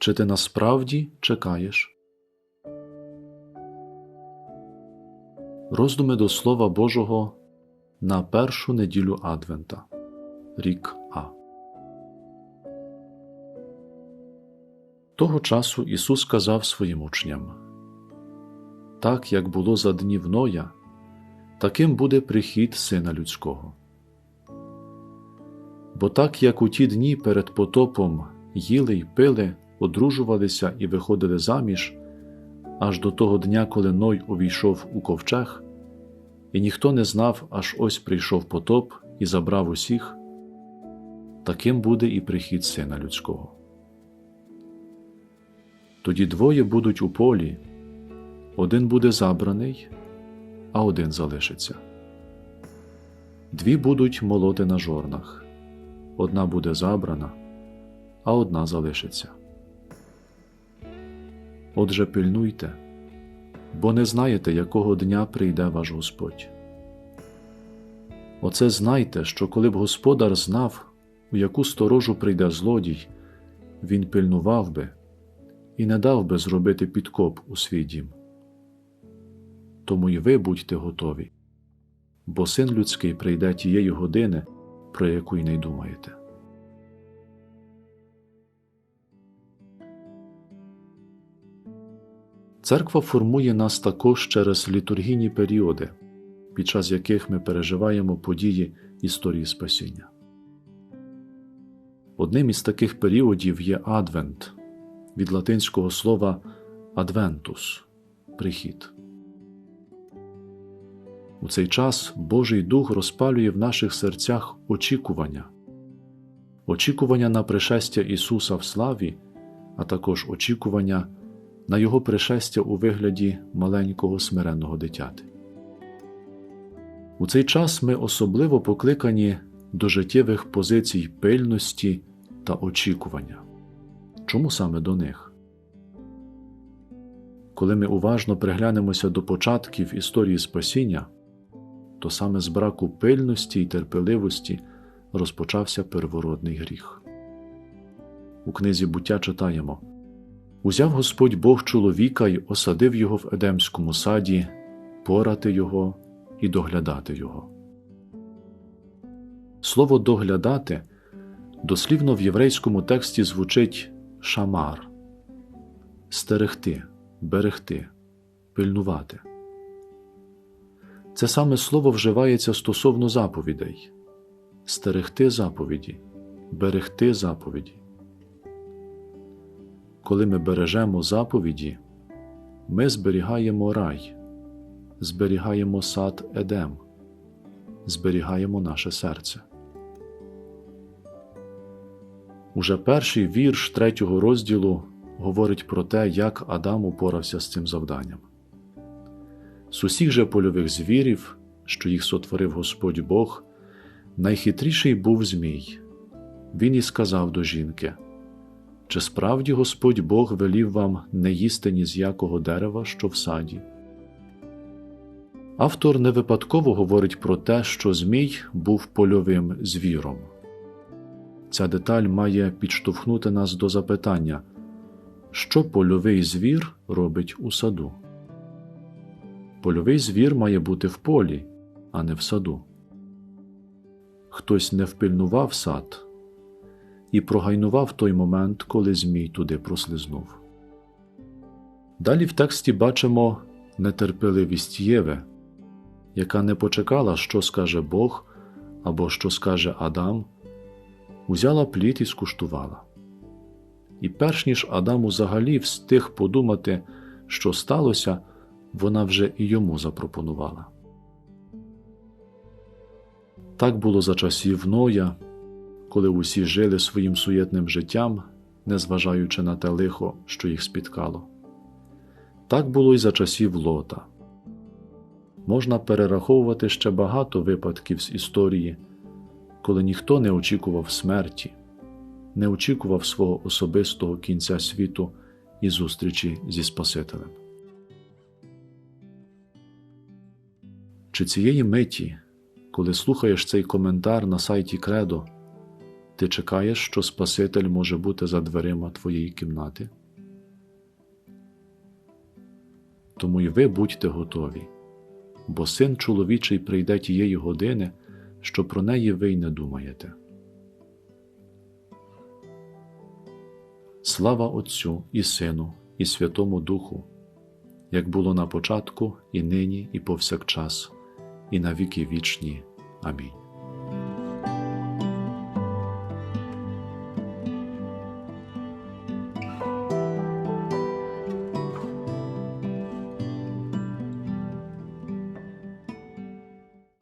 Чи ти насправді чекаєш? Роздуми до Слова Божого на першу неділю Адвента. Рік А. Того часу Ісус сказав своїм учням Так як було за днів Ноя, таким буде прихід Сина Людського. Бо так як у ті дні перед потопом їли й пили, одружувалися і виходили заміж, аж до того дня, коли Ной увійшов у ковчег, і ніхто не знав, аж ось прийшов потоп і забрав усіх, таким буде і прихід Сина Людського. Тоді двоє будуть у полі, один буде забраний, а один залишиться. Дві будуть молоти на жорнах, одна буде забрана, а одна залишиться. Отже, пильнуйте, бо не знаєте, якого дня прийде ваш Господь. Оце знайте, що коли б господар знав, у яку сторожу прийде злодій, він пильнував би і не дав би зробити підкоп у свій дім. Тому й ви будьте готові, бо син людський прийде тієї години, про яку й не думаєте. Церква формує нас також через літургійні періоди, під час яких ми переживаємо події історії спасіння. Одним із таких періодів є Адвент від латинського слова адвентус прихід. У цей час Божий Дух розпалює в наших серцях очікування, очікування на пришестя Ісуса в славі, а також очікування на Його пришестя у вигляді маленького смиренного дитяти. У цей час ми особливо покликані до життєвих позицій пильності та очікування. Чому саме до них? Коли ми уважно приглянемося до початків історії спасіння, то саме з браку пильності й терпеливості розпочався первородний гріх. У книзі буття читаємо Узяв Господь Бог чоловіка й осадив його в Едемському саді, порати його і доглядати його. Слово доглядати дослівно в єврейському тексті звучить шамар стерегти, берегти, пильнувати. Це саме слово вживається стосовно заповідей стерегти заповіді, берегти заповіді. Коли ми бережемо заповіді, ми зберігаємо рай, зберігаємо сад Едем, зберігаємо наше серце. Уже перший вірш третього розділу говорить про те, як Адам упорався з цим завданням. З усіх же польових звірів, що їх сотворив Господь Бог, найхитріший був Змій. Він і сказав до жінки Чи справді Господь Бог велів вам не їсти ні з якого дерева, що в саді? Автор не випадково говорить про те, що Змій був польовим звіром. Ця деталь має підштовхнути нас до запитання, що польовий звір робить у саду. Польовий звір має бути в полі, а не в саду. Хтось не впильнував сад і прогайнував той момент, коли Змій туди прослизнув. Далі в тексті бачимо нетерпеливість Єви, яка не почекала, що скаже Бог або що скаже Адам, узяла плід і скуштувала. І перш ніж Адам взагалі встиг подумати, що сталося, вона вже і йому запропонувала. Так було за часів Ноя, коли усі жили своїм суєтним життям, незважаючи на те лихо, що їх спіткало. Так було й за часів Лота. Можна перераховувати ще багато випадків з історії, коли ніхто не очікував смерті, не очікував свого особистого кінця світу і зустрічі зі Спасителем. Чи цієї миті, коли слухаєш цей коментар на сайті Кредо, Ти чекаєш, що Спаситель може бути за дверима твоєї кімнати? Тому й ви будьте готові, бо син чоловічий прийде тієї години, що про неї ви й не думаєте. Слава Отцю і Сину, і Святому Духу, як було на початку, і нині, і повсякчас, і на віки вічні. Амінь.